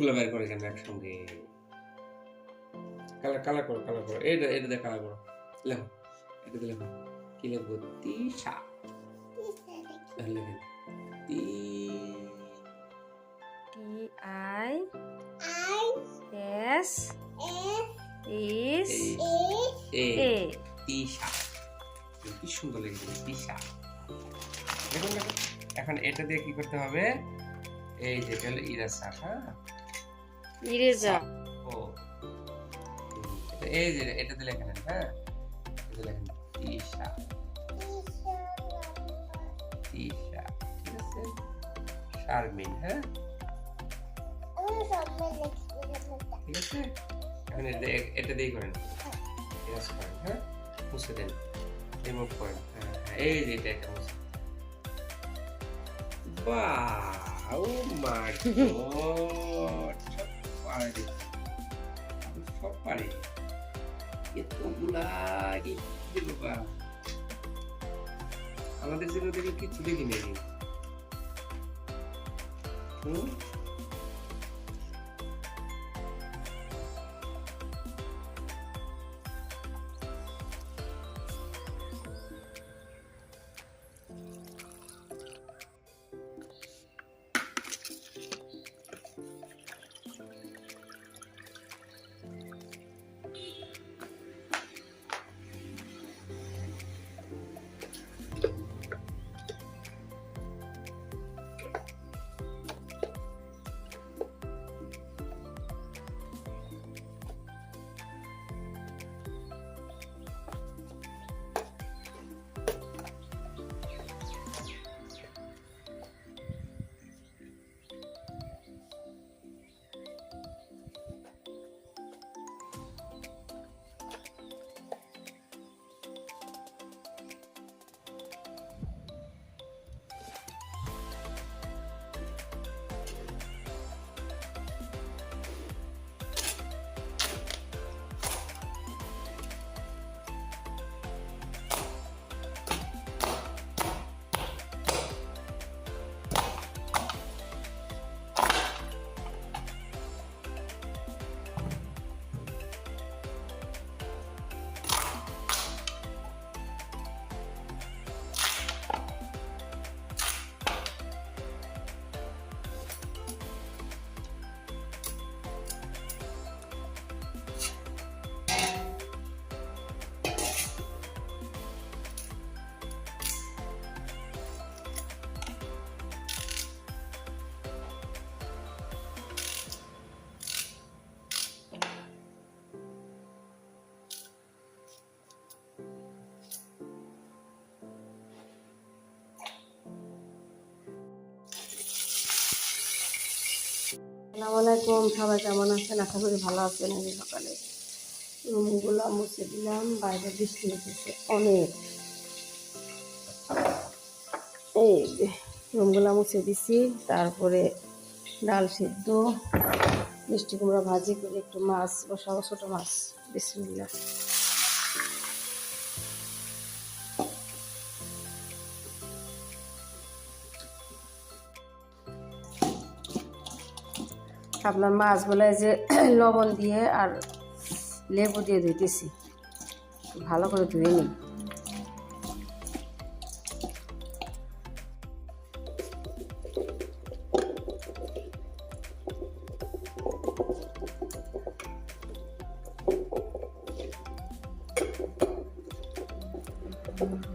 এতগুলো বের করে কেন একসঙ্গে। কালার কালার করো কালার করো। এটা এটা দিয়ে কালার করো। লেখো। এটা দিয়ে লেখো। কি লিখব? লেখেন তি টি আই এস ইস এ এ তিশা কি সুন্দর লিখবে? তিশা দেখুন দেখুন। এখন এটা দিয়ে কি করতে হবে? এই যে হলো ইরাসা হ্যাঁ? ও। এই এটা হ্যাঁ? শারমিন হ্যাঁ? ঠিক আছে? এটা দিয়ে- করেন। করেন হ্যাঁ? মুছে রিমুভ করেন হ্যাঁ হ্যাঁ এই যে এটা পারে। আমি সব পারি। আমাদের জন্য দেখলে কিছু দেখি নেই হুম? আসসালামু আলাইকুম সবাই কেমন আছেন? আশা করি ভালো আছেন আমি সকালে। রুমগুলো মুছে দিলাম, বাইরে বৃষ্টি হচ্ছে অনেক। এই রুমগুলো মুছে দিছি, তারপরে ডাল সিদ্ধ, মিষ্টি কুমড়া ভাজি করে একটু মাছ বসাবো, ছোটো মাছ। বিসমিল্লা আপনার মাছগুলো যে লবণ দিয়ে আর লেবু দিয়ে ধুইতেছি। ভালো করে ধুয়ে নিই। ওরে বাবা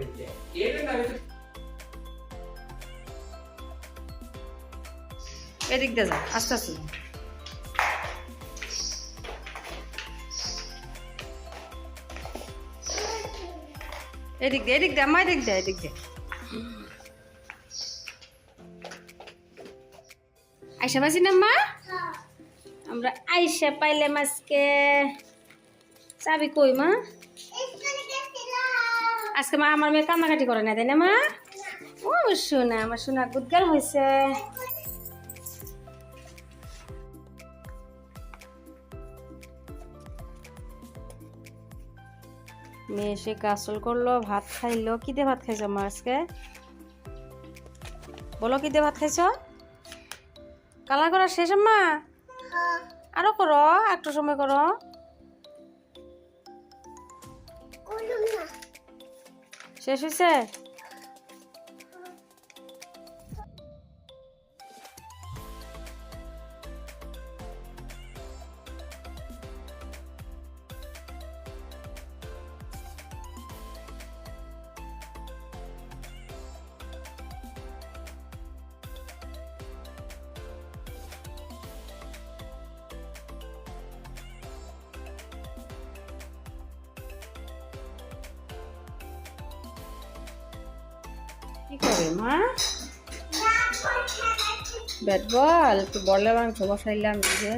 এটা এদিক দিয়ে যা আস্তে আস্তে। এদিক দিয়ে এদিক দিয়ে আমার এদিক দিয়ে এদিক দিয়ে। আইসা পাইছি না মা আমরা আইসা পাইলাম আজকে। চাবি কই মা? আজকে মা আমার মেয়ে কান্নাকাটি করে না, তাই না মা? ও শোনা আমার শোনা গুদগাল হয়েছে। মেয়ে এসে গাছল করল, ভাত খাইলো। কি দিয়ে ভাত খাইছো মা আজকে? বলো কি দিয়ে ভাত খাইছো? কালার করা শেষ মা? আরও করো, একটু সময় করো। শেষ হয়েছে কি করে মা? ব্যাট বল একটু বলে মাংস বসাইলাম যে।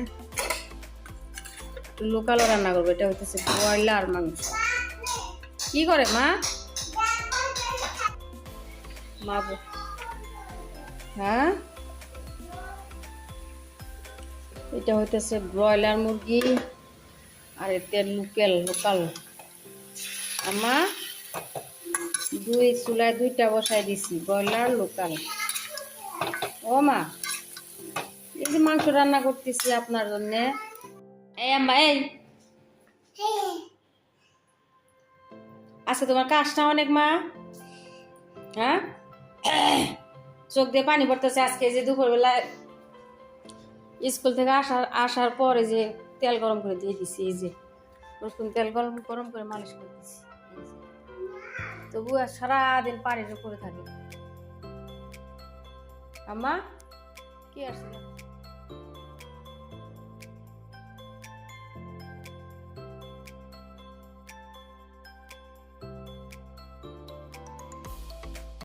একটু লোকালও রান্না করব এটা হইতেছে ব্রয়লার মাংস। কি করে মা? মা হ্যাঁ? এটা হইতেছে ব্রয়লার মুরগি আর এতে লোকাল লোকাল। আমা দুই চুলায় দুইটা বসাই দিছি, ব্রয়লার, লোকাল। ও মা, এই যে মাংস রান্না করতেছি আপনার জন্য। এই আজকে তোমার কাজটা অনেক মা? হ্যাঁ? চোখ দিয়ে পানি পড়তেছে আজকে যে দুপুরবেলা স্কুল থেকে আসার আসার পরে যে তেল গরম করে দিয়ে দিছি, এই যে রসুন তেল গরম গরম করে মালিশ করে দিছি। তবু আর সারাদিন পানির উপরে থাকে। আম্মা কি আসছে